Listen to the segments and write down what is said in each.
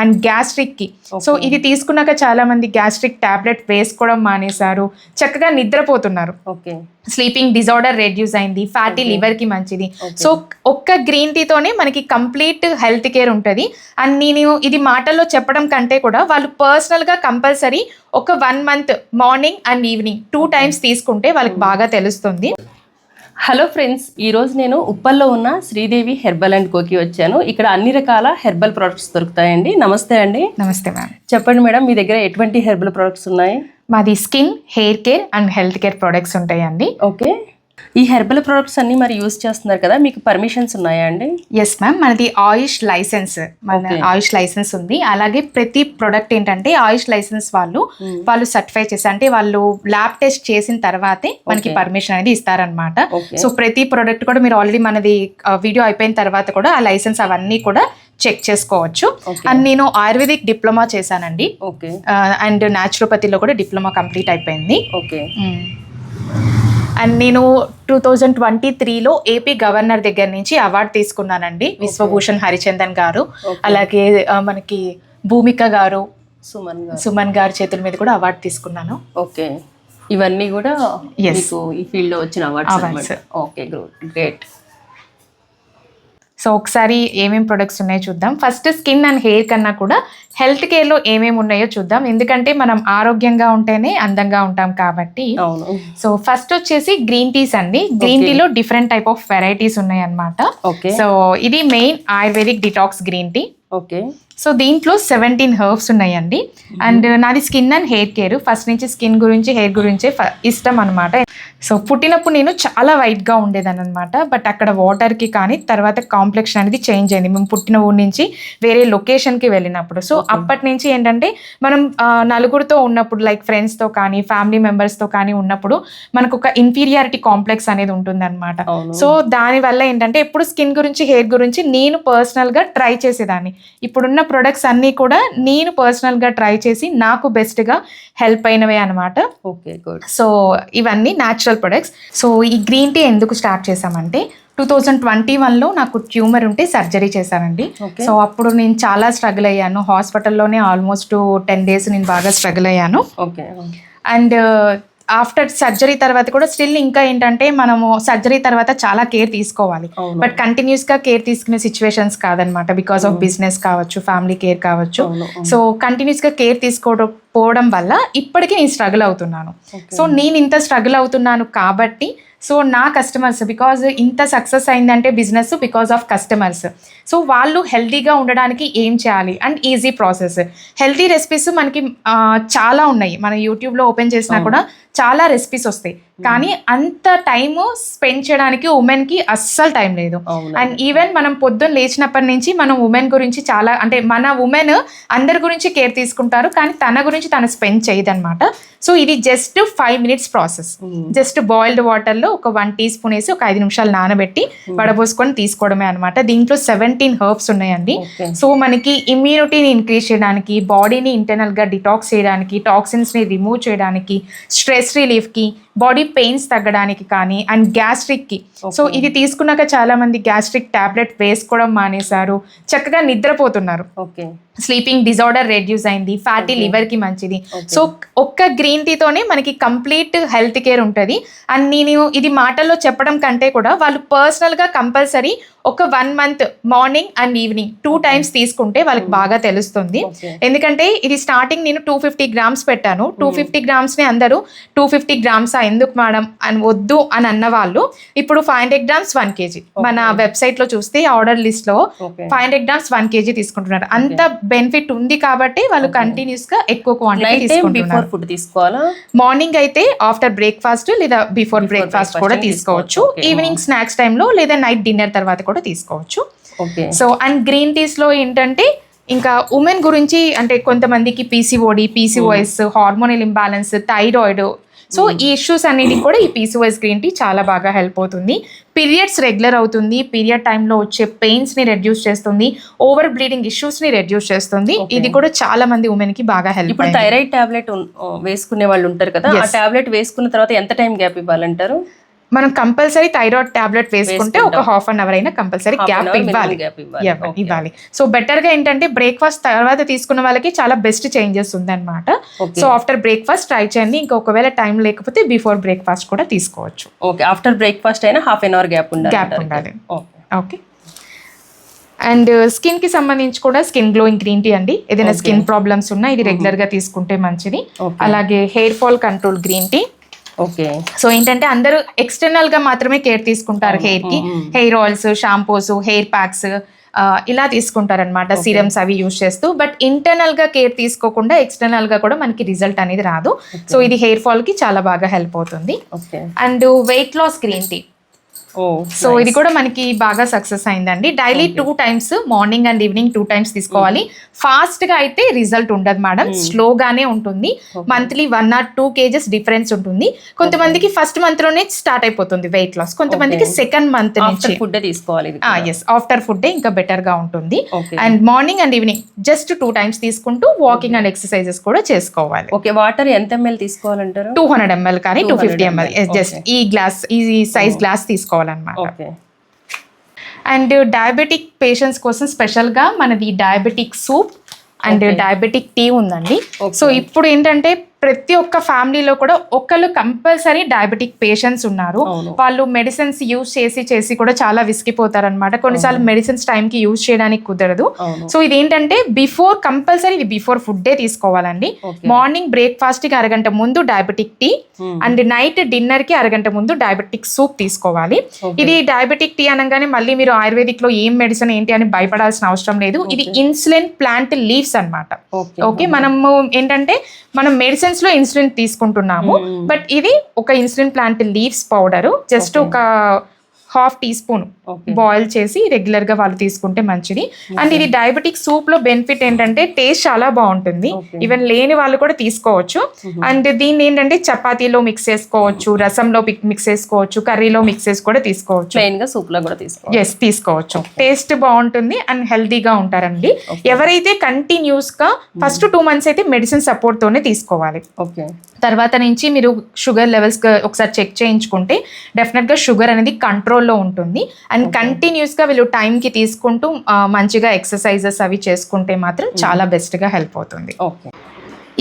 And గ్యాస్ట్రిక్కి so ఇది తీసుకున్నాక చాలా మంది గ్యాస్ట్రిక్ టాబ్లెట్ వేసుకోవడం మానేశారు. చక్కగా నిద్రపోతున్నారు. ఓకే. స్లీపింగ్ డిజార్డర్ రెడ్యూస్ అయింది. ఫ్యాటీ లివర్కి మంచిది. సో ఒక్క గ్రీన్ టీతోనే మనకి కంప్లీట్ హెల్త్ కేర్ ఉంటుంది. అండ్ నేను ఇది మాటల్లో చెప్పడం కంటే కూడా వాళ్ళు పర్సనల్గా కంపల్సరీ ఒక one month morning and evening two times తీసుకుంటే వాళ్ళకి బాగా తెలుస్తుంది. హలో ఫ్రెండ్స్ ఈరోజు నేను ఉప్పల్లో ఉన్న శ్రీదేవి హెర్బల్ అండ్ కోకి వచ్చాను. ఇక్కడ అన్ని రకాల హెర్బల్ ప్రొడక్ట్స్ దొరుకుతాయండి. నమస్తే అండి. నమస్తే మ్యామ్. చెప్పండి మేడం మీ దగ్గర ఎటువంటి హెర్బల్ ప్రొడక్ట్స్ ఉన్నాయి? మాది skin hair care and health care products ఉంటాయండి. ఓకే. ఈ హెర్బల్ ప్రొడక్ట్స్ అన్ని మరి యూస్ చేస్తున్నారు కదా మీకు పర్మిషన్స్ ఉన్నాయా అండి? ఎస్ మ్యామ్ మనది ఆయుష్ లైసెన్స్. మన. ఆయుష్ లైసెన్స్ ఉంది. అలాగే ప్రతి ప్రొడక్ట్ ఏంటంటే ఆయుష్ లైసెన్స్ వాళ్ళు వాళ్ళు సర్టిఫై చేసి అంటే వాళ్ళు ల్యాబ్ టెస్ట్ చేసిన తర్వాతే మనకి. పర్మిషన్ అనేది ఇస్తారనమాట సో ప్రతి ప్రొడక్ట్ కూడా మీరు ఆల్రెడీ మనది వీడియో అయిపోయిన తర్వాత కూడా ఆ లైసెన్స్ అవన్నీ కూడా చెక్ చేసుకోవచ్చు. అండ్ నేను ఆయుర్వేదిక్ డిప్లొమా చేశానండి. ఓకే అండ్ న్యాచురోపతిలో కూడా డిప్లొమా కంప్లీట్ అయిపోయింది. ఓకే అండ్ నేను టూ థౌజండ్ ట్వంటీ త్రీలో ఏపీ గవర్నర్ దగ్గర నుంచి అవార్డు తీసుకున్నానండి విశ్వభూషణ్ హరిచందన్ గారు. అలాగే మనకి భూమిక గారు సుమన్ గారు. సుమన్ గారి చేతుల మీద కూడా అవార్డు తీసుకున్నాను. ఓకే. ఇవన్నీ కూడా ఈ ఫీల్డ్లో వచ్చిన అవార్డ్స్ ఓకే గ్రేట్. సో ఒకసారి ఏమేమి ప్రొడక్ట్స్ ఉన్నాయో చూద్దాం. ఫస్ట్ స్కిన్ అండ్ హెయిర్ కన్నా కూడా హెల్త్ కేర్లో ఏమేమి ఉన్నాయో చూద్దాం. ఎందుకంటే మనం ఆరోగ్యంగా ఉంటేనే అందంగా ఉంటాం కాబట్టి. సో ఫస్ట్ వచ్చేసి గ్రీన్ టీస్ అండి. గ్రీన్ టీలో డిఫరెంట్ టైప్ ఆఫ్ వెరైటీస్ ఉన్నాయి అన్నమాట ఓకే సో ఇది main ayurvedic detox green tea okay so దీంట్లో సెవెంటీన్ హర్బ్స్ ఉన్నాయండి. అండ్ నాది skin and hair care first నుంచి స్కిన్ గురించి హెయిర్ గురించే ఇష్టం అనమాట సో పుట్టినప్పుడు నేను చాలా వైట్గా ఉండేదాన్ని అనమాట బట్ అక్కడ వాటర్కి కానీ తర్వాత కాంప్లెక్షన్ అనేది చేంజ్ అయింది. మేము పుట్టిన ఊరి నుంచి వేరే లొకేషన్కి వెళ్ళినప్పుడు. సో అప్పటి నుంచి ఏంటంటే మనం నలుగురితో ఉన్నప్పుడు లైక్ ఫ్రెండ్స్తో కానీ ఫ్యామిలీ మెంబర్స్తో కానీ ఉన్నప్పుడు మనకు ఒక ఇన్ఫీరియారిటీ కాంప్లెక్స్ అనేది ఉంటుంది అవును. సో దానివల్ల ఏంటంటే ఎప్పుడు స్కిన్ గురించి హెయిర్ గురించి నేను పర్సనల్గా ట్రై చేసేదాన్ని. ఇప్పుడున్న ప్రొడక్ట్స్ అన్నీ కూడా నేను పర్సనల్గా ట్రై చేసి నాకు బెస్ట్గా హెల్ప్ అయినవే అనమాట ఓకే గుడ్ సో ఇవన్నీ న్యాచురల్ ప్రొడక్ట్స్ సో ఈ గ్రీన్ టీ ఎందుకు స్టార్ట్ చేశామంటే టూ థౌజండ్ ట్వంటీ వన్లో నాకు ట్యూమర్ ఉంటే సర్జరీ చేశానండి సో అప్పుడు నేను చాలా స్ట్రగుల్ అయ్యాను. హాస్పిటల్లోనే ఆల్మోస్ట్ టెన్ డేస్ నేను బాగా స్ట్రగుల్ అయ్యాను. అండ్ ఆఫ్టర్ సర్జరీ తర్వాత కూడా స్టిల్ ఇంకా ఏంటంటే మనము సర్జరీ తర్వాత చాలా కేర్ తీసుకోవాలి. బట్ కంటిన్యూస్గా కేర్ తీసుకునే సిచ్యువేషన్స్ కాదనమాట బికాస్ ఆఫ్ బిజినెస్ కావచ్చు ఫ్యామిలీ కేర్ కావచ్చు. సో కంటిన్యూస్గా కేర్ తీసుకోకపోవడం వల్ల ఇప్పటికీ నేను స్ట్రగుల్ అవుతున్నాను. సో నేను ఇంత స్ట్రగుల్ అవుతున్నాను కాబట్టి సో నా కస్టమర్స్ బికాజ్ ఇంత సక్సెస్ అయిందంటే business because of customers. So వాళ్ళు హెల్తీగా ఉండడానికి ఏం చేయాలి? And easy process. Healthy recipes మనకి చాలా ఉన్నాయి. మన యూట్యూబ్లో ఓపెన్ చేసినా కూడా చాలా రెసిపీస్ వస్తాయి. కానీ అంత టైం స్పెండ్ చేయడానికి ఉమెన్కి అస్సలు టైం లేదు. అండ్ ఈవెన్ మనం పొద్దున్న లేచినప్పటి నుంచి మనం ఉమెన్ గురించి చాలా అంటే మన ఉమెన్ అందరి గురించి కేర్ తీసుకుంటారు కానీ తన గురించి తను స్పెండ్ చేయదన్నమాట. సో ఇది just five minutes process just boiled వాటర్లో ఒక వన్ టీ స్పూన్ వేసి ఒక ఐదు నిమిషాలు నానబెట్టి వడబోసుకొని తీసుకోవడమే అనమాట దీంట్లో సెవెంటీన్ హర్బ్స్ ఉన్నాయండి. సో మనకి ఇమ్యూనిటీని ఇంక్రీజ్ చేయడానికి బాడీని ఇంటర్నల్గా డిటాక్స్ చేయడానికి టాక్సిన్స్ని రిమూవ్ చేయడానికి స్ట్రెస్ రిలీఫ్కి బాడీ పెయిన్స్ తగ్గడానికి కానీ అండ్ గ్యాస్ట్రిక్కి సో ఇది తీసుకున్నాక చాలా మంది గ్యాస్ట్రిక్ టాబ్లెట్ వేసుకోవడం మానేశారు. చక్కగా నిద్రపోతున్నారు. ఓకే స్లీపింగ్ డిజార్డర్ రెడ్యూస్ అయింది. ఫ్యాటీ లివర్కి మంచిది. సో ఒక్క గ్రీన్ టీతోనే మనకి కంప్లీట్ హెల్త్ కేర్ ఉంటుంది. అండ్ నేను ఇది మాటల్లో చెప్పడం కంటే కూడా వాళ్ళు పర్సనల్గా కంపల్సరీ ఒక one month morning and evening two times తీసుకుంటే వాళ్ళకి బాగా తెలుస్తుంది. ఎందుకంటే ఇది స్టార్టింగ్ నేను టూ ఫిఫ్టీ గ్రామ్స్ పెట్టాను. టూ ఫిఫ్టీ గ్రామ్స్ని అందరూ టూ ఫిఫ్టీ గ్రామ్స్ ఎందుకు మేడం అని వద్దు అని అన్న వాళ్ళు ఇప్పుడు five hundred grams one KG మన వెబ్సైట్లో చూస్తే ఆర్డర్ లిస్ట్లో okay five hundred grams one KG తీసుకుంటున్నారు. అంత బెనిఫిట్ ఉంది కాబట్టి వాళ్ళు కంటిన్యూస్గా ఎక్కువ క్వాంటిటీ బిఫోర్ ఫుడ్ తీసుకోవాలా? మార్నింగ్ అయితే ఆఫ్టర్ బ్రేక్ఫాస్ట్ లేదా బిఫోర్ బ్రేక్ఫాస్ట్ కూడా తీసుకోవచ్చు. ఈవినింగ్ స్నాక్స్ టైంలో లేదా నైట్ డిన్నర్ తర్వాత కూడా తీసుకోవచ్చు. సో అండ్ గ్రీన్ టీస్లో ఏంటంటే ఇంకా ఉమెన్ గురించి అంటే కొంతమందికి PCOD PCOS hormonal imbalance thyroid so ఈ ఇష్యూస్ అన్నిటికి కూడా ఈ పీసీఓఎస్ గ్రీన్ టీ చాలా బాగా హెల్ప్ అవుతుంది. పీరియడ్స్ రెగ్యులర్ అవుతుంది. పీరియడ్ టైంలో వచ్చే పెయిన్స్ని రెడ్యూస్ చేస్తుంది. ఓవర్ బ్లీడింగ్ ఇష్యూస్ని రెడ్యూస్ చేస్తుంది. ఇది కూడా చాలా మంది ఉమెన్కి బాగా హెల్ప్ ఇప్పుడు థైరాయిడ్ టాబ్లెట్ వేసుకునే వాళ్ళు ఉంటారు కదా ఆ. టాబ్లెట్ వేసుకున్న తర్వాత ఎంత టైం గ్యాప్ ఇవ్వాలంటారు? మనం కంపల్సరీ థైరాయిడ్ టాబ్లెట్ వేసుకుంటే ఒక హాఫ్ అన్ అవర్ అయినా కంపల్సరీ గ్యాప్ ఇవ్వాలి. ఇవ్వాలి. సో బెటర్గా ఏంటంటే బ్రేక్ఫాస్ట్ తర్వాత తీసుకున్న వాళ్ళకి చాలా బెస్ట్ చేంజెస్ ఉందన్నమాట. సో ఆఫ్టర్ బ్రేక్ఫాస్ట్ ట్రై చేయండి. ఇంకా ఒకవేళ టైం లేకపోతే బిఫోర్ బ్రేక్ఫాస్ట్ కూడా తీసుకోవచ్చు. ఓకే ఆఫ్టర్ బ్రేక్ఫాస్ట్ అయినా హాఫ్ అన్ అవర్ గ్యాప్ ఉండాలి అంటారు. ఉండాలి. ఓకే అండ్ స్కిన్కి సంబంధించి కూడా స్కిన్ గ్లోయింగ్ గ్రీన్ టీ అండి. ఏదైనా స్కిన్ ప్రాబ్లమ్స్ ఉన్నా ఇది రెగ్యులర్గా తీసుకుంటే మంచిది. అలాగే hair fall control green tea okay. So ఏంటంటే అందరూ ఎక్స్టర్నల్గా మాత్రమే కేర్ తీసుకుంటారు హెయిర్కి. Hair oils shampoos hair packs ఇలా తీసుకుంటారు అనమాట సిరమ్స్ అవి యూజ్ చేస్తూ. బట్ ఇంటర్నల్గా కేర్ తీసుకోకుండా ఎక్స్టర్నల్గా కూడా మనకి రిజల్ట్ అనేది రాదు. సో ఇది హెయిర్ ఫాల్కి చాలా బాగా హెల్ప్ అవుతుంది. And weight loss green tea so ఇది కూడా మనకి బాగా సక్సెస్ అయిందండి. Daily two times morning and evening two times తీసుకోవాలి. ఫాస్ట్గా అయితే రిజల్ట్ ఉండదు మేడం స్లోగానే ఉంటుంది. Monthly one or two KGs difference ఉంటుంది. కొంతమందికి ఫస్ట్ మంత్లోనే స్టార్ట్ అయిపోతుంది వెయిట్ లాస్ కొంతమందికి సెకండ్ మంత్ నుంచి. ఆఫ్టర్ ఫుడ్ తీసుకోవాలి ఎస్ ఆఫ్టర్ ఫుడ్ ఇంకా బెటర్గా ఉంటుంది. And morning and evening just two times తీసుకుంటూ వాకింగ్ అండ్ ఎక్సర్సైజెస్ కూడా చేసుకోవాలి. ఓకే వాటర్ ఎంత ఎంఎల్ తీసుకోవాలంటారు? టూ హండ్రెడ్ ఎంఎల్ కానీ టూ 200 ఫిఫ్టీ ఎంఎల్ జస్ట్ ఈ గ్లాస్ ఈ సైజ్ గ్లాస్ తీసుకోవాలన్నమాట ఓకే. అండ్ డయాబెటిక్ పేషెంట్స్ కోసం స్పెషల్గా మనది diabetic soup and diabetic tea ఉందండి. సో ఇప్పుడు ఏంటంటే ప్రతి ఒక్క ఫ్యామిలీలో కూడా ఒకళ్ళు కంపల్సరీ డయాబెటిక్ పేషెంట్స్ ఉన్నారు. వాళ్ళు మెడిసిన్స్ యూజ్ చేసి చేసి కూడా చాలా విసిగిపోతారు అనమాట కొన్నిసార్లు మెడిసిన్స్ టైంకి యూజ్ చేయడానికి కుదరదు. సో ఇదేంటంటే బిఫోర్ కంపల్సరీ ఇది బిఫోర్ ఫుడ్డే తీసుకోవాలండి. మార్నింగ్ బ్రేక్ఫాస్ట్కి అరగంట ముందు డయాబెటిక్ టీ. అండ్ నైట్ డిన్నర్కి అరగంట ముందు డయాబెటిక్ సూప్ తీసుకోవాలి. ఇది డయాబెటిక్ టీ అనగానే మళ్ళీ మీరు ఆయుర్వేదిక్లో ఏం మెడిసిన్ ఏంటి అని భయపడాల్సిన అవసరం లేదు. ఇది ఇన్సులిన్ ప్లాంట్ లీవ్స్ అన్నమాట. ఓకే. మనము ఏంటంటే మనం మెడిసిన్స్ లో ఇన్సులిన్ తీసుకుంటున్నాము. బట్ ఇది ఒక insulin plant leaves powder. Just ఒక హాఫ్ టీ స్పూన్ బాయిల్ చేసి రెగ్యులర్గా వాళ్ళు తీసుకుంటే మంచిది. అండ్ ఇది డయాబెటిక్ సూప్లో బెనిఫిట్ ఏంటంటే టేస్ట్ చాలా బాగుంటుంది. ఈవెన్ లేని వాళ్ళు కూడా తీసుకోవచ్చు. అండ్ దీన్ని ఏంటంటే చపాతీలో మిక్స్ చేసుకోవచ్చు రసంలో మిక్స్ చేసుకోవచ్చు కర్రీలో మిక్స్ చేసి కూడా తీసుకోవచ్చు. సూప్ లా కూడా తీసుకోవాలి ఎస్ తీసుకోవచ్చు. టేస్ట్ బాగుంటుంది అండ్ హెల్తీగా ఉంటారండి. ఎవరైతే కంటిన్యూస్గా ఫస్ట్ టూ మంత్స్ అయితే మెడిసిన్ సపోర్ట్ తోనే తీసుకోవాలి. ఓకే. తర్వాత నుంచి మీరు షుగర్ లెవెల్స్ ఒకసారి చెక్ చేయించుకుంటే డెఫినెట్గా షుగర్ అనేది కంట్రోల్లో ఉంటుంది. అండ్ కంటిన్యూస్గా వీళ్ళు టైంకి తీసుకుంటూ మంచిగా ఎక్సర్సైజెస్ అవి చేసుకుంటే మాత్రం చాలా బెస్ట్గా హెల్ప్ అవుతుంది. ఓకే.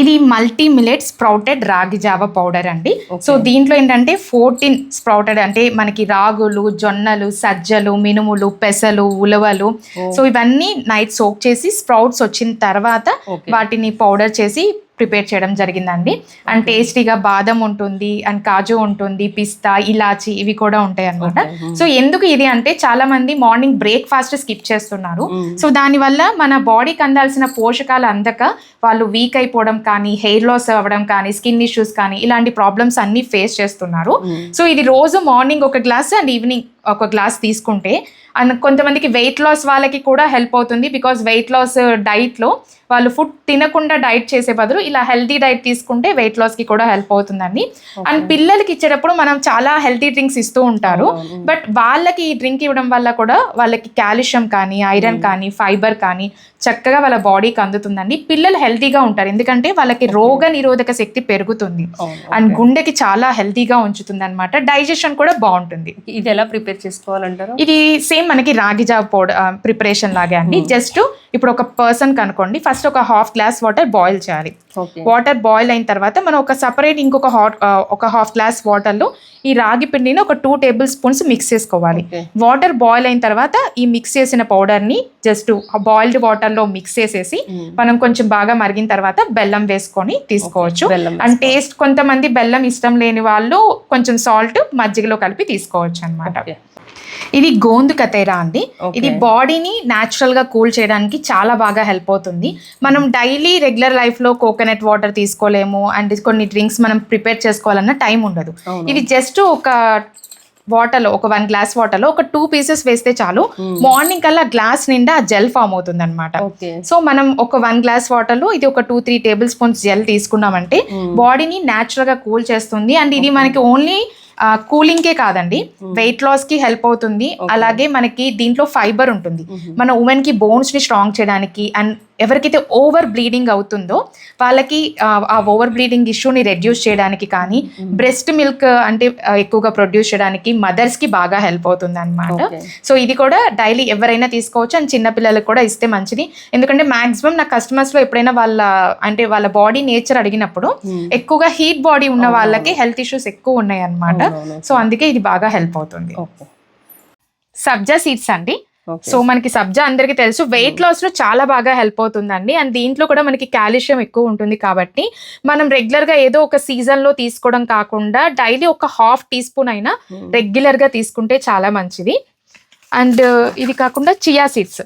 ఇది మల్టీ మిలెట్ స్ప్రౌటెడ్ రాగి జావ పౌడర్ అండి. సో దీంట్లో ఏంటంటే ఫోర్టీన్ స్ప్రౌటెడ్ అంటే మనకి రాగులు జొన్నలు సజ్జలు మినుములు పెసలు ఉలవలు. సో ఇవన్నీ నైట్ సోక్ చేసి స్ప్రౌట్స్ వచ్చిన తర్వాత. వాటిని పౌడర్ చేసి ప్రిపేర్ చేయడం జరిగిందండి. అండ్ టేస్టీగా బాదం ఉంటుంది అండ్ కాజు ఉంటుంది పిస్తా ఇలాచి ఇవి కూడా ఉంటాయి అన్నమాట సో ఎందుకు ఇది అంటే చాలా మంది మార్నింగ్ బ్రేక్ఫాస్ట్ స్కిప్ చేస్తున్నారు. సో దానివల్ల మన బాడీకి అందాల్సిన పోషకాలు అందక వాళ్ళు వీక్ అయిపోవడం కానీ హెయిర్ లాస్ అవ్వడం కానీ స్కిన్ ఇష్యూస్ కానీ ఇలాంటి ప్రాబ్లమ్స్ అన్ని ఫేస్ చేస్తున్నారు. సో ఇది రోజు మార్నింగ్ ఒక గ్లాస్ అండ్ ఈవినింగ్ ఒక గ్లాస్ తీసుకుంటే అండ్ కొంతమందికి వెయిట్ లాస్ వాళ్ళకి కూడా హెల్ప్ అవుతుంది బికాస్ వెయిట్ లాస్ డైట్లో వాళ్ళు ఫుడ్ తినకుండా డైట్ చేసే బదులు ఇలా హెల్తీ డైట్ తీసుకుంటే వెయిట్ లాస్కి కూడా హెల్ప్ అవుతుందండి. అండ్ పిల్లలకి ఇచ్చేటప్పుడు మనం చాలా హెల్తీ డ్రింక్స్ ఇస్తూ ఉంటారు. బట్ వాళ్ళకి ఈ డ్రింక్ ఇవ్వడం వల్ల కూడా వాళ్ళకి కాల్షియం కానీ ఐరన్ కానీ ఫైబర్ కానీ చక్కగా వాళ్ళ బాడీకి అందుతుందండి. పిల్లలు హెల్తీగా ఉంటారు. ఎందుకంటే వాళ్ళకి రోగ నిరోధక శక్తి పెరుగుతుంది. అండ్ గుండెకి చాలా హెల్తీగా ఉంచుతుంది అనమాట డైజెషన్ కూడా బాగుంటుంది. ఇది ఎలా ప్రిపేర్ చేసుకోవాలంటారు? ఇది సేమ్ మనకి రాగి జావ పౌడర్ ప్రిపరేషన్ లాగే అండి. జస్ట్ ఇప్పుడు ఒక పర్సన్ కనుకోండి ఫస్ట్ ఒక హాఫ్ గ్లాస్ వాటర్ బాయిల్ చేయాలి. వాటర్ బాయిల్ అయిన తర్వాత మనం ఒక సపరేట్ ఇంకొక హాట్ ఒక హాఫ్ గ్లాస్ వాటర్లో ఈ రాగి పిండిని ఒక టూ టేబుల్ స్పూన్స్ మిక్స్ చేసుకోవాలి. వాటర్ బాయిల్ అయిన తర్వాత ఈ మిక్స్ చేసిన పౌడర్ని జస్ట్ బాయిల్డ్ వాటర్లో మిక్స్ చేసేసి మనం కొంచెం బాగా మరిగిన తర్వాత బెల్లం వేసుకొని తీసుకోవచ్చు. అండ్ టేస్ట్ కొంతమంది బెల్లం ఇష్టం లేని వాళ్ళు కొంచెం సాల్ట్ మజ్జిగలో కలిపి తీసుకోవచ్చు అన్నమాట. ఓకే. ఇది గోందు కతేరా అండి. ఇది బాడీని న్యాచురల్గా కూల్ చేయడానికి చాలా బాగా హెల్ప్ అవుతుంది. మనం డైలీ రెగ్యులర్ లైఫ్లో కోకోనట్ వాటర్ తీసుకోలేము అండ్ కొన్ని డ్రింక్స్ మనం ప్రిపేర్ చేసుకోవాలన్న టైం ఉండదు. ఇది జస్ట్ ఒక వాటర్లో ఒక వన్ గ్లాస్ వాటర్లో ఒక టూ పీసెస్ వేస్తే చాలు. మార్నింగ్ కల్లా గ్లాస్ నిండా జెల్ ఫామ్ అవుతుంది అనమాట సో మనం ఒక వన్ గ్లాస్ వాటర్లో ఇది ఒక two three table spoons gel తీసుకున్నామంటే బాడీని న్యాచురల్గా కూల్ చేస్తుంది. అండ్ ఇది మనకి ఓన్లీ కూలింగ్కే కాదండి. వెయిట్ లాస్కి హెల్ప్ అవుతుంది. అలాగే మనకి దీంట్లో ఫైబర్ ఉంటుంది. మన ఉమెన్కి బోన్స్ని స్ట్రాంగ్ చేయడానికి అండ్ ఎవరికైతే ఓవర్ బ్లీడింగ్ అవుతుందో వాళ్ళకి ఆ, ఓవర్ బ్లీడింగ్ ఇష్యూని రెడ్యూస్ చేయడానికి కానీ బ్రెస్ట్ మిల్క్ అంటే ఎక్కువగా ప్రొడ్యూస్ చేయడానికి మదర్స్కి బాగా హెల్ప్ అవుతుంది అనమాట. సో ఇది కూడా డైలీ ఎవరైనా తీసుకోవచ్చు అండ్ చిన్న పిల్లలకు కూడా ఇస్తే మంచిది. ఎందుకంటే మాక్సిమం నా కస్టమర్స్లో ఎప్పుడైనా వాళ్ళ అంటే వాళ్ళ బాడీ నేచర్ అడిగినప్పుడు ఎక్కువగా హీట్ బాడీ ఉన్న వాళ్ళకి హెల్త్ ఇష్యూస్ ఎక్కువ ఉన్నాయి అవునవును. సో అందుకే ఇది బాగా హెల్ప్ అవుతుంది. సబ్జా సీడ్స్ అండి. సో మనకి సబ్జా అందరికీ తెలుసు. వెయిట్ లాస్లో చాలా బాగా హెల్ప్ అవుతుందండి. అండ్ దీంట్లో కూడా మనకి కాల్షియం ఎక్కువ ఉంటుంది కాబట్టి మనం రెగ్యులర్గా ఏదో ఒక సీజన్లో తీసుకోవడం కాకుండా డైలీ ఒక హాఫ్ టీ స్పూన్ అయినా రెగ్యులర్గా తీసుకుంటే చాలా మంచిది. అండ్ ఇది కాకుండా చియా సీడ్స్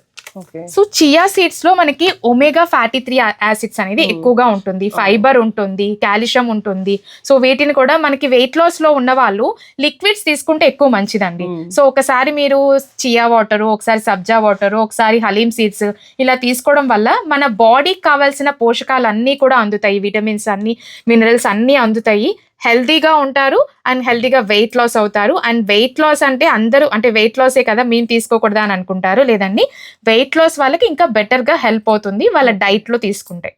సో చియా సీడ్స్లో మనకి ఒమేగా ఫ్యాటీ త్రీ యాసిడ్స్ అనేది ఎక్కువగా ఉంటుంది. ఫైబర్ ఉంటుంది కాల్షియం ఉంటుంది. సో వీటిని కూడా మనకి వెయిట్ లాస్లో ఉన్న వాళ్ళు లిక్విడ్స్ తీసుకుంటే ఎక్కువ మంచిదండి. సో ఒకసారి మీరు చియా వాటర్ ఒకసారి సబ్జా వాటర్ ఒకసారి హలీం సీడ్స్ ఇలా తీసుకోవడం వల్ల మన బాడీకి కావాల్సిన పోషకాలు అన్నీ కూడా అందుతాయి. విటమిన్స్ అన్ని మినరల్స్ అన్నీ అందుతాయి. హెల్తీగా ఉంటారు అండ్ హెల్తీగా వెయిట్ లాస్ అవుతారు. అండ్ వెయిట్ లాస్ అంటే అందరూ అంటే వెయిట్ లాసే కదా మేము తీసుకోకూడదా అని అనుకుంటారు లేదండి. వెయిట్ లాస్ వాళ్ళకి ఇంకా బెటర్గా హెల్ప్ అవుతుంది వాళ్ళ డైట్లో తీసుకుంటే.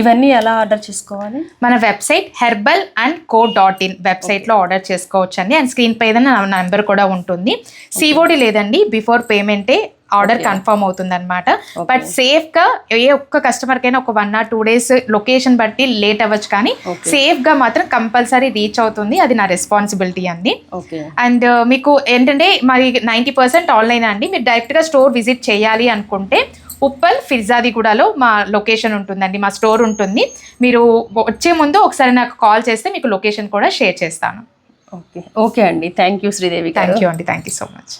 ఇవన్నీ ఎలా ఆర్డర్ చేసుకోవాలి? మన website herbal and co dot in వెబ్సైట్లో ఆర్డర్ చేసుకోవచ్చు అండి అండ్ స్క్రీన్ పై ఏదైనా నెంబర్ కూడా ఉంటుంది. సిఓడి లేదండి. బిఫోర్ పేమెంటే ఆర్డర్ కన్ఫర్మ్ అవుతుంది అనమాట బట్ సేఫ్గా ఏ ఒక్క కస్టమర్కైనా ఒక one or two days location బట్టి లేట్ అవ్వచ్చు కానీ Okay. సేఫ్గా మాత్రం కంపల్సరీ రీచ్ అవుతుంది. అది నా రెస్పాన్సిబిలిటీ అండి. అండ్ మీకు ఏంటంటే మరి నైంటీ పర్సెంట్ ఆన్లైన్ అండి. మీరు డైరెక్ట్గా స్టోర్ విజిట్ చేయాలి అనుకుంటే ఉప్పల్ ఫిర్జాదిగూడలో మా లొకేషన్ ఉంటుందండి. మా స్టోర్ ఉంటుంది. మీరు వచ్చే ముందు ఒకసారి నాకు కాల్ చేస్తే మీకు లొకేషన్ కూడా షేర్ చేస్తాను. ఓకే ఓకే అండి. Thank you Sridevi thank you అండి. Thank you so much